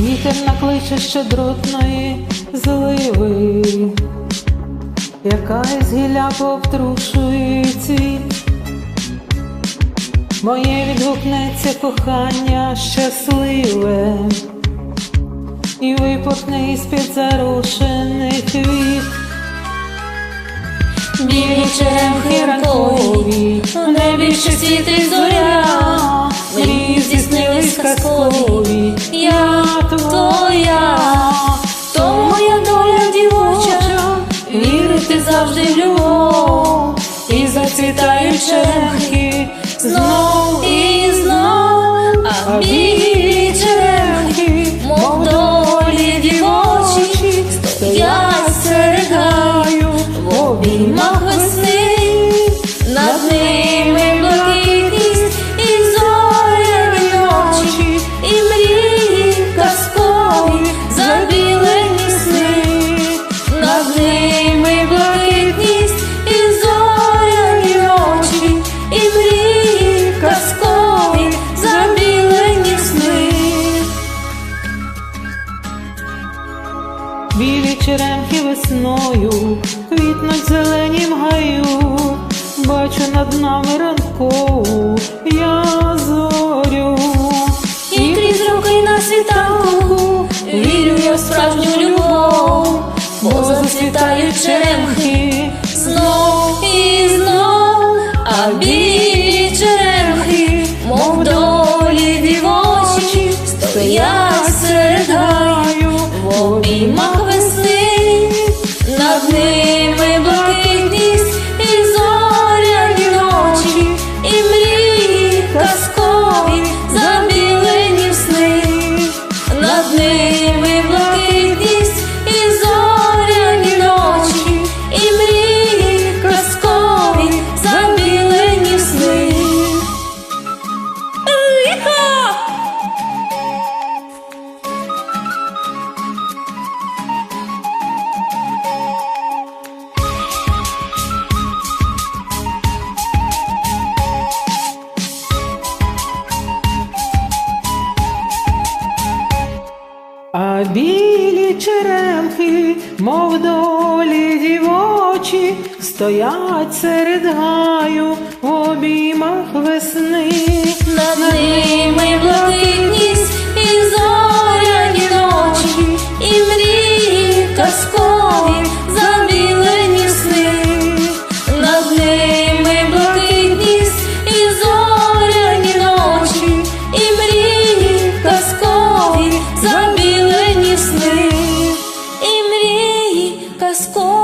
Вітер накличе щедротної зливи, яка із гілля повтрушує. Моє відгукнеться кохання щасливе, і випорхне із-під зарушених квіт. Білі черемхи ранкові, в небі ще світить зоря, мрії здійснились казкові, зацвітають черемхи знов і знов, Білі черемхи весною квітнуть зеленім гаю, бачу над нами ранкову я зорю. І крізь руки на світанку вірю я в справжню любов, бо зацвітають черемхи знов і знов, ними блакитність і зоряні ночі, і мрії казкові забілені сни, над ними А білі черемхи, мов долі дівочі, стоять серед гаю в обіймах весни. Над ними блакитність казкові забілені